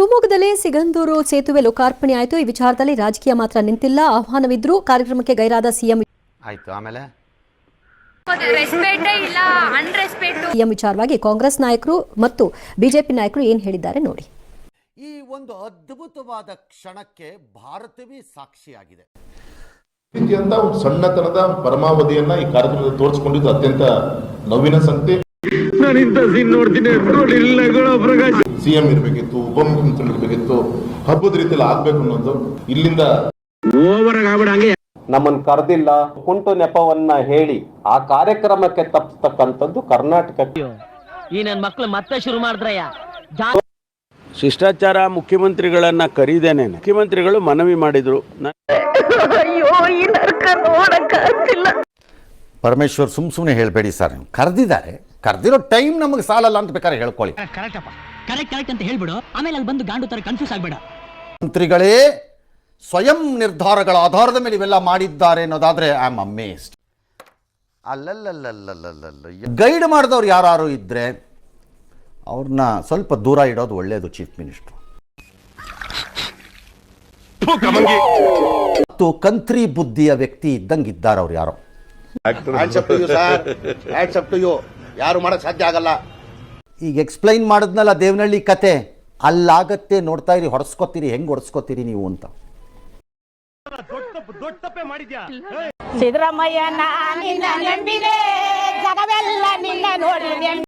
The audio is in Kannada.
ಶಿವಮೊಗ್ಗದಲ್ಲಿ ಸಿಗಂದೂರು ಸೇತುವೆ ಲೋಕಾರ್ಪಣೆ ಆಯಿತು. ಈ ವಿಚಾರದಲ್ಲಿ ರಾಜಕೀಯ ಮಾತ್ರ ನಿಂತಿಲ್ಲ. ಆಹ್ವಾನವಿದ್ರು ಕಾರ್ಯಕ್ರಮಕ್ಕೆ ಗೈರಾದ ಸಿಎಂ ಆಯ್ತು ಆಮೇಲೆ? ರೆಸ್ಪೆಕ್ಟೇ ಇಲ್ಲ ಅನ್ರೆಸ್ಪೆಕ್ಟ್ ಸಿಎಂ ವಿಚಾರವಾಗಿ ಕಾಂಗ್ರೆಸ್ ನಾಯಕರು ಮತ್ತು ಬಿಜೆಪಿ ನಾಯಕರು ಏನ್ ಹೇಳಿದ್ದಾರೆ ನೋಡಿ. ಈ ಒಂದು ಅದ್ಭುತವಾದ ಕ್ಷಣಕ್ಕೆ ಭಾರತವೇ ಸಾಕ್ಷಿಯಾಗಿದೆ. ರೀತಿಯಂತ ಒಂದು ಸಣ್ಣತನದ ಪರಮಾವಧಿಯನ್ನ ಈ ಕಾರ್ಯಕ್ರಮದಲ್ಲಿ ತೋರಿಸಿಕೊಂಡಿದ್ದು ಅತ್ಯಂತ ನೋವಿನ ಸಂಗತಿ. ಸಿಎಂ ಇರಬೇಕಿತ್ತು ಉಪಮುಖ್ಯಮಂತ್ರಿ ಇರಬೇಕಿತ್ತು ಹಬ್ಬದ ರೀತಿಯಲ್ಲಿ ಆಗ್ಬೇಕು ಅನ್ನೋದು ಇಲ್ಲಿಂದ ನಮ್ಮನ್ ಕರೆದಿಲ್ಲ ಕುಂಟು ನೆಪವನ್ನ ಹೇಳಿ ಆ ಕಾರ್ಯಕ್ರಮಕ್ಕೆ ತಪ್ಪಿಸ್ತಕ್ಕಂಥದ್ದು ಕರ್ನಾಟಕಕ್ಕೆ. ಈ ನನ್ನ ಮಕ್ಕಳು ಮತ್ತೆ ಶುರು ಮಾಡಿದ್ರಯ್ಯ. ಶಿಷ್ಟಾಚಾರ ಮುಖ್ಯಮಂತ್ರಿಗಳನ್ನ ಕರೀದೇನೆ. ಮುಖ್ಯಮಂತ್ರಿಗಳು ಮನವಿ ಮಾಡಿದ್ರು. ಪರಮೇಶ್ವರ್ ಸುಮ್ ಸುಮ್ಮನೆ ಹೇಳಬೇಡಿ ಸರ್. ಕರೆದಿದ್ದಾರೆ. ಕರೆದಿರೋ ಟೈಮ್ ನಮಗೆ ಸಾಲಲ್ಲ ಅಂತ ಬೇಕಾದ್ರೆ ಹೇಳ್ಕೊಳ್ಳಿ. ಕರೆಕ್ಟ್ ಕರೆಕ್ಟ್ ಅಂತ ಹೇಳ್ಬಿಡು. ಆಮೇಲೆ ಅಲ್ಲಿ ಬಂದು ಗಾಂಡು ತರ ಕನ್ಫ್ಯೂಸ್ ಆಗ್ಬೇಡ. ಮಂತ್ರಿಗಳೇ ಸ್ವಯಂ ನಿರ್ಧಾರಗಳ ಆಧಾರದ ಮೇಲೆ ಇವೆಲ್ಲ ಮಾಡಿದ್ದಾರೆ ಅನ್ನೋದಾದ್ರೆ ಐ ಆಮ್ ಅಮೇಸ್ಡ್ ಅಲ್ಲಲ್ಲಲ್ಲಲ್ಲಲ್ಲಲ್ಲ ಗೈಡ್ ಮಾಡಿದವ್ರು ಯಾರು ಇದ್ರೆ ಅವ್ರನ್ನ ಸ್ವಲ್ಪ ದೂರ ಇಡೋದು ಒಳ್ಳೆಯದು ಚೀಫ್ ಮಿನಿಸ್ಟ್ರು ಮತ್ತು ಕಂತ್ರಿ ಬುದ್ಧಿಯ ವ್ಯಕ್ತಿ ಇದ್ದಂಗಿದ್ದಾರೆ ಅವ್ರು ಯಾರೋ ಯಾರು ಮಾಡಕ್ ಸಾಧ್ಯ ಆಗಲ್ಲ. ಈಗ ಎಕ್ಸ್ಪ್ಲೈನ್ ಮಾಡಿದ್ನಲ್ಲ ದೇವನಹಳ್ಳಿ ಕತೆ ಅಲ್ಲಾಗತ್ತೆ ನೋಡ್ತಾ ಇರಿ ಹೊಡೆಸ್ಕೊತೀರಿ ಹೆಂಗೆ ಹೊಡೆಸ್ಕೊತೀರಿ ನೀವು ಅಂತ. ಸಿದ್ದರಾಮಯ್ಯ